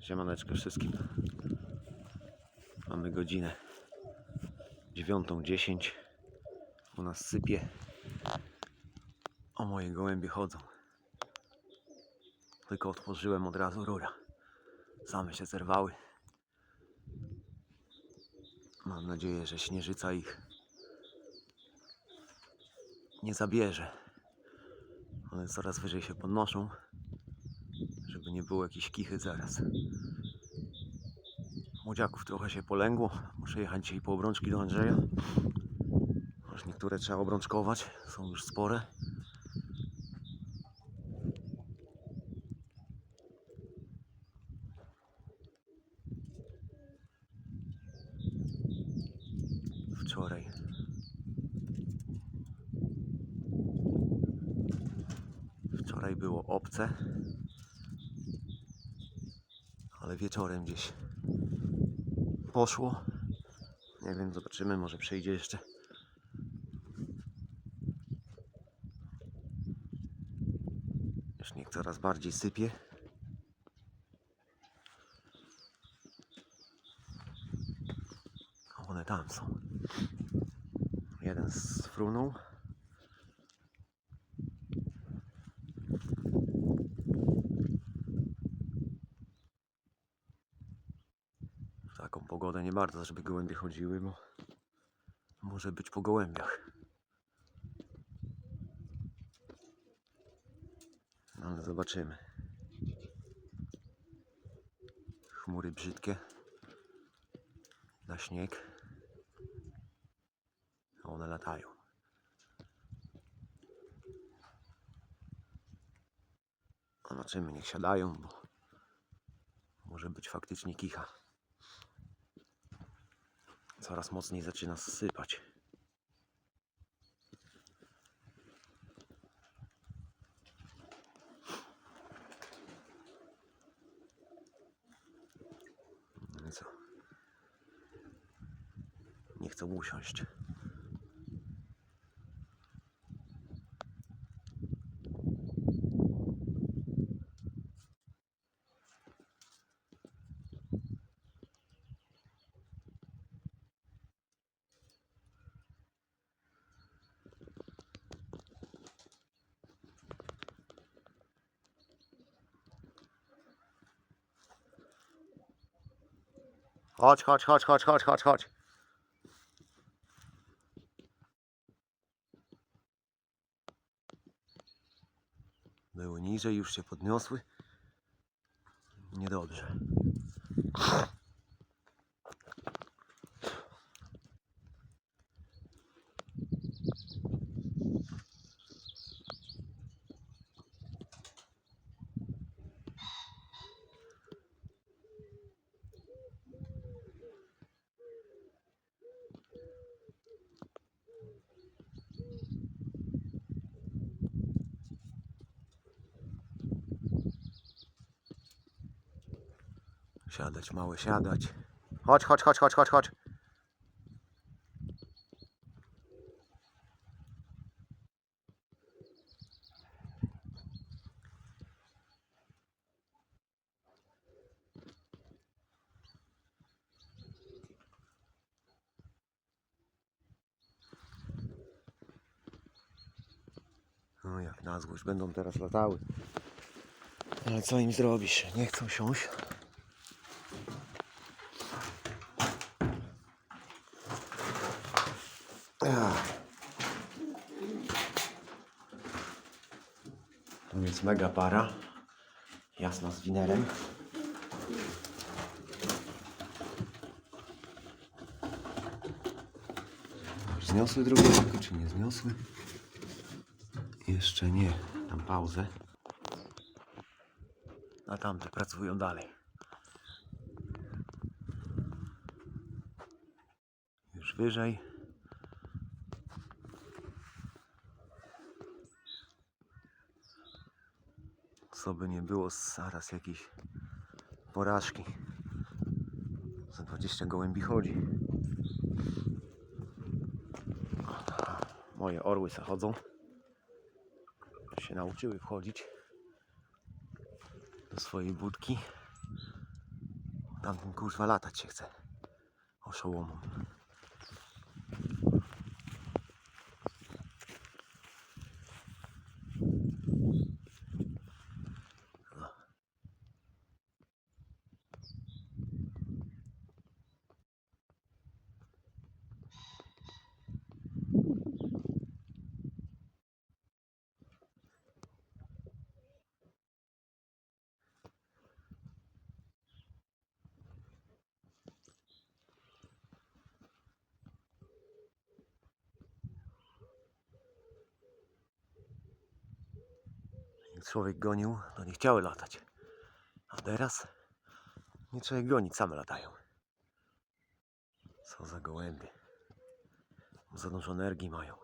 Siemaneczko wszystkim. Mamy godzinę 9.10. U nas sypie. O moje gołębie chodzą. Tylko otworzyłem od razu rura. Same się zerwały. Mam nadzieję, że śnieżyca ich nie zabierze. One coraz wyżej się podnoszą, żeby nie było jakiejś kichy zaraz. Młodziaków trochę się polęgło. Muszę jechać dzisiaj po obrączki do Andrzeja. Aż niektóre trzeba obrączkować, są już spore. Wczoraj Wczoraj było obce, ale wieczorem gdzieś poszło. Nie wiem, zobaczymy, może przyjdzie jeszcze. Już niech coraz bardziej sypie. One tam są. Jeden sfrunął. W taką pogodę nie bardzo, żeby gołębie chodziły, bo może być po gołębiach. No ale zobaczymy. Chmury brzydkie. Na śnieg. A one latają. Zobaczymy, niech siadają, bo może być faktycznie kicha coraz mocniej zaczyna sypać. No co? Nie chcę usiąść. Chodź, chodź, chodź, chodź, chodź, chodź, chodź. Były niżej, już się podniosły. Niedobrze. Siadać, małe, siadać. Chodź, chodź, chodź, chodź, chodź, chodź. No jak na złość, będą teraz latały. Ale co im zrobisz? Nie chcą siąść. Tu jest mega para. Jasna z winerem. Zniosły drugie oko, czy nie zniosły? Jeszcze nie. Tam pauzę. A tamte pracują dalej. Już wyżej. Co by nie było, zaraz jakieś porażki. Za 20 gołębi chodzi. Moje orły zachodzą. Się nauczyły wchodzić do swojej budki. Tamtym kurwa latać się chce. Oszołomom. Człowiek gonił, to nie chciały latać. A teraz nie trzeba ich gonić, same latają. Co za gołębie. Za dużo energii mają.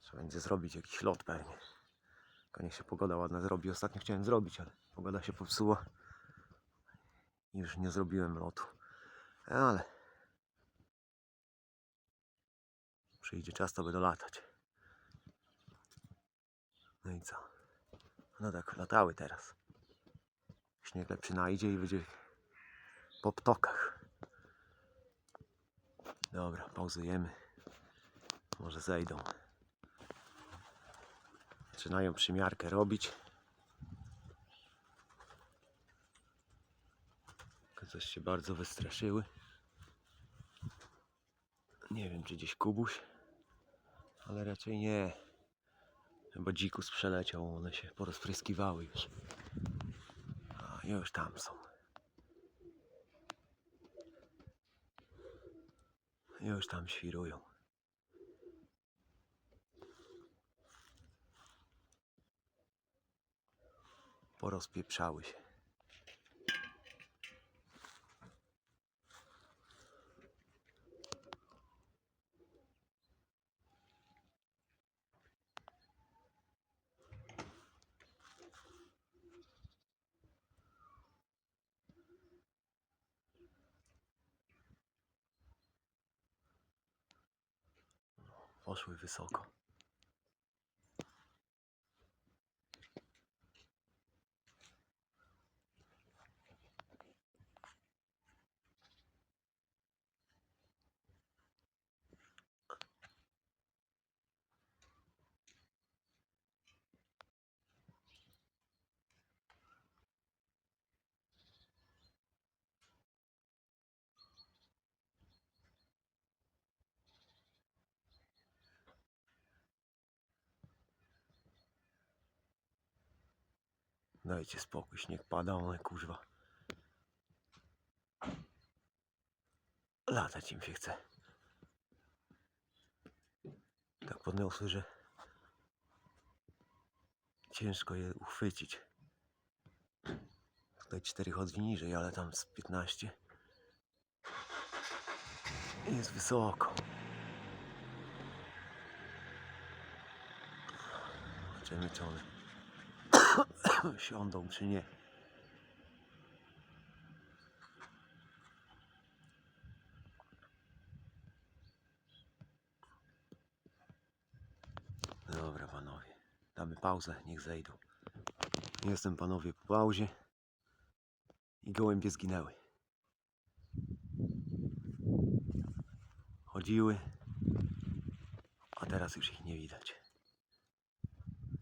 Trzeba będzie zrobić jakiś lot pewnie. Tylko niech się pogoda ładna zrobi. Ostatnio chciałem zrobić, ale pogoda się popsuła. I już nie zrobiłem lotu. Ale przyjdzie czas, to będę latać. No i co? No tak, latały teraz. Śnieg lepszy najdzie i będzie po ptokach. Dobra, pauzujemy. Może zejdą. Zaczynają przymiarkę robić. Coś się bardzo wystraszyły. Nie wiem, czy gdzieś kubuś, ale raczej nie. Chyba dzikus przeleciał, one się porozpryskiwały już. A już tam są. Już tam świrują. Porozpieprzały się. Poszły wysoko. Dajcie spokój, śnieg pada, one kurwa. Latać im się chce. Tak podniosły, że ciężko je uchwycić. Tutaj 4 chodzi niżej, ale tam z 15 jest wysoko. Zobaczymy, czy one siądą czy nie. Dobra panowie, damy pauzę, niech zejdą. Jestem panowie po pauzie i gołębie zginęły. Chodziły, a teraz już ich nie widać.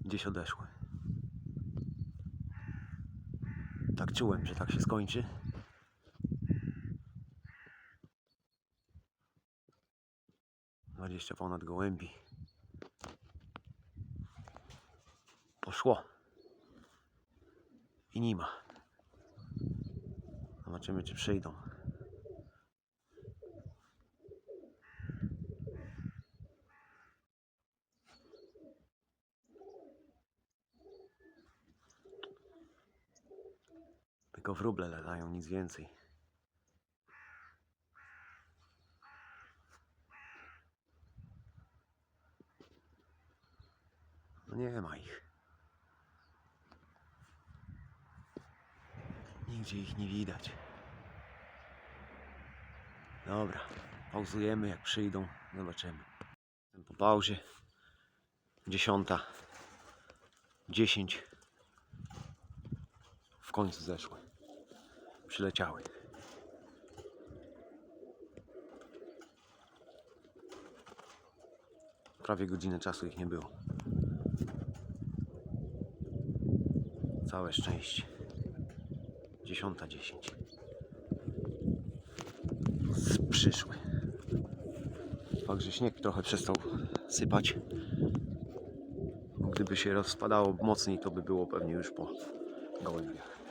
Gdzieś odeszły. Tak czułem, że tak się skończy. Dwadzieścia ponad gołębi. Poszło. I nie ma. Zobaczymy, czy przyjdą. Tylko wróble latają, nic więcej. No nie ma ich. Nigdzie ich nie widać. Dobra, pauzujemy, jak przyjdą, zobaczymy. Po pauzie, dziesiąta, 10 w końcu zeszły. Przyleciały. Prawie godzinę czasu ich nie było. Całe szczęście. Dziesiąta dziesięć. Przyszły. Fakt, że śnieg trochę przestał sypać. Gdyby się rozpadało mocniej, to by było pewnie już po gołębiach.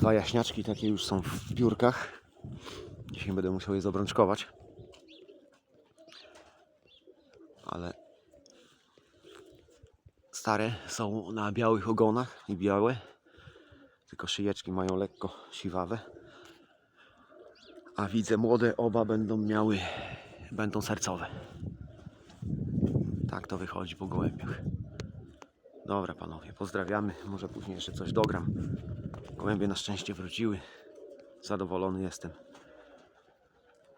Dwa jaśniaczki takie już są w biurkach. Dzisiaj będę musiał je zobrączkować. Ale stare są na białych ogonach i białe. Tylko szyjeczki mają lekko siwawe. A widzę młode oba będą miały, będą sercowe. Tak to wychodzi po gołębiach. Dobra panowie, pozdrawiamy. Może później jeszcze coś dogram. Gołębie na szczęście wróciły. Zadowolony jestem.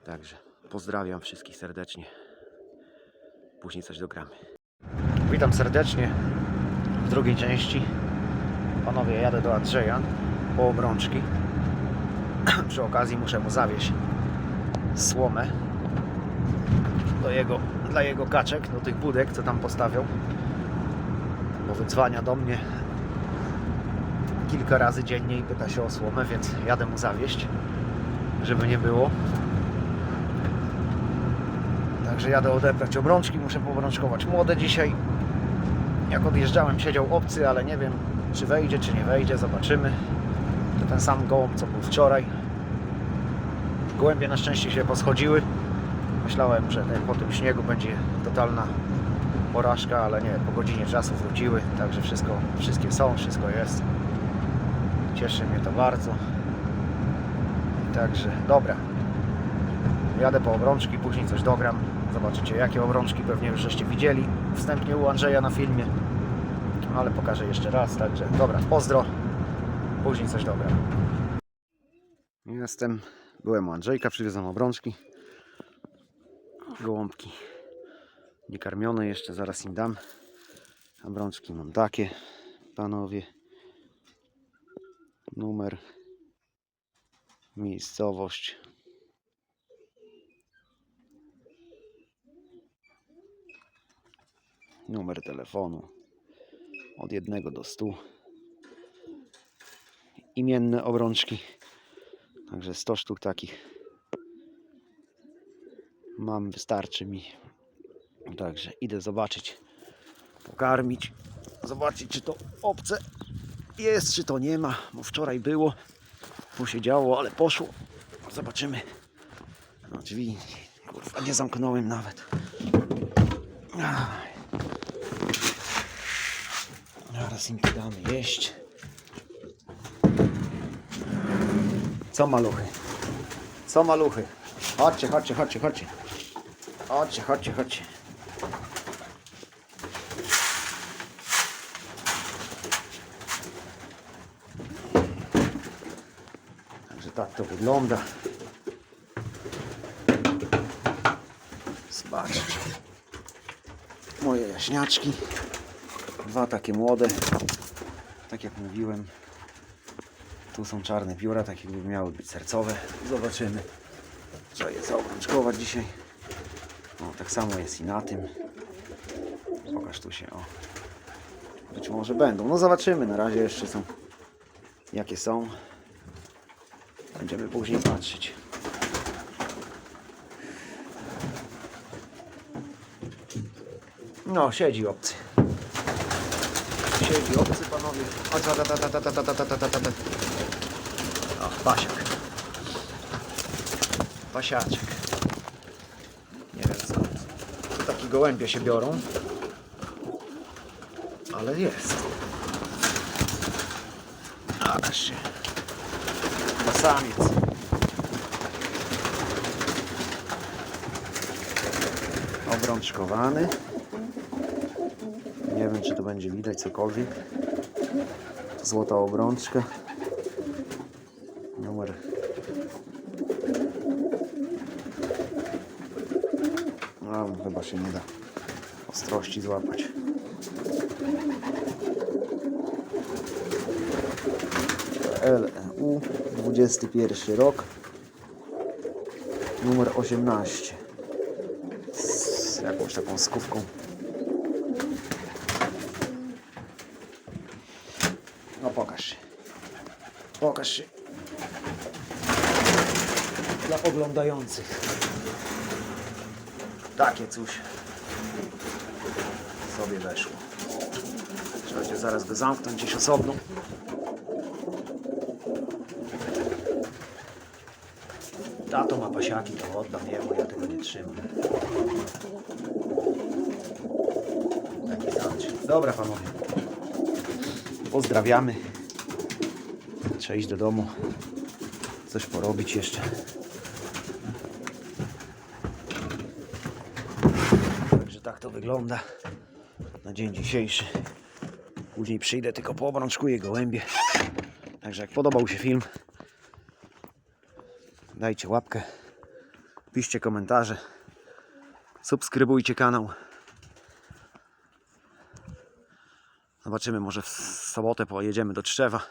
Także pozdrawiam wszystkich serdecznie. Później coś dogramy. Witam serdecznie w drugiej części. Panowie, jadę do Andrzeja po obrączki. Przy okazji muszę mu zawieźć słomę do jego, dla jego kaczek, do tych budek, co tam postawią. Bo wydzwania do mnie kilka razy dziennie i pyta się o słomę, więc jadę mu zawieźć, żeby nie było. Także jadę odebrać obrączki, muszę poobrączkować młode dzisiaj. Jak odjeżdżałem siedział obcy, ale nie wiem czy wejdzie, czy nie wejdzie, zobaczymy. To ten sam gołąb co był wczoraj. Gołębie na szczęście się poschodziły. Myślałem, że po tym śniegu będzie totalna porażka, ale nie, po godzinie czasu wróciły, także wszystko, wszystkie są, wszystko jest. Cieszy mnie to bardzo. Także dobra. Jadę po obrączki, później coś dogram. Zobaczycie jakie obrączki, pewnie już żeście widzieli wstępnie u Andrzeja na filmie. Ale pokażę jeszcze raz, także dobra, pozdro. Później coś dogram. Jestem, byłem u Andrzejka, przywiozłem obrączki. Gołąbki niekarmione jeszcze, zaraz im dam. Obrączki mam takie, panowie. Numer, miejscowość. Numer telefonu od 1 do 100. Imienne obrączki. Także 100 sztuk takich mam, wystarczy mi. Także idę zobaczyć, pokarmić, zobaczyć czy to obce jest, czy to nie ma, bo wczoraj było, posiedziało, ale poszło. Zobaczymy. No drzwi, kurwa, nie zamknąłem nawet. Zaraz im damy jeść. Co maluchy? Co maluchy? Chodźcie, chodźcie, chodźcie, chodźcie. Chodźcie, chodźcie, chodźcie. Także to wygląda. Zobaczcie. Moje jaśniaczki. Dwa takie młode. Tak jak mówiłem. Tu są czarne pióra, tak jakby miały być sercowe. Zobaczymy. Trzeba je zaobrączkować dzisiaj. No, tak samo jest i na tym. Pokaż tu się, o. Być może będą. No zobaczymy. Na razie jeszcze są jakie są. Będziemy później patrzeć. No, siedzi obcy. Siedzi obcy, panowie. Ta. O, pasiak. Pasiaczek. Nie wiem skąd. Tu takie gołębie się biorą. Ale jest. Ależ się. Chyba samiec. Obrączkowany. Nie wiem, czy tu będzie widać cokolwiek. Złota obrączka. Numer. A, chyba się nie da ostrości złapać. LU 21 rok. Numer 18 z jakąś taką skówką. No pokaż się. Pokaż się. Dla oglądających. Takie coś sobie weszło. Trzeba będzie zaraz go zamknąć gdzieś osobno Tato ma pasiaki, to oddam jemu, ja tego nie trzymam. Taki zacząć. Dobra panowie. Pozdrawiamy. Trzeba iść do domu. Coś porobić jeszcze. Także tak to wygląda na dzień dzisiejszy. Później przyjdę, tylko poobrączkuję gołębie. Także jak podobał się film, dajcie łapkę, piszcie komentarze, subskrybujcie kanał. Zobaczymy, może w sobotę pojedziemy do Trzewa.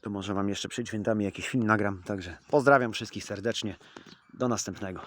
To może Wam jeszcze przed świętami jakiś film nagram. Także pozdrawiam wszystkich serdecznie. Do następnego.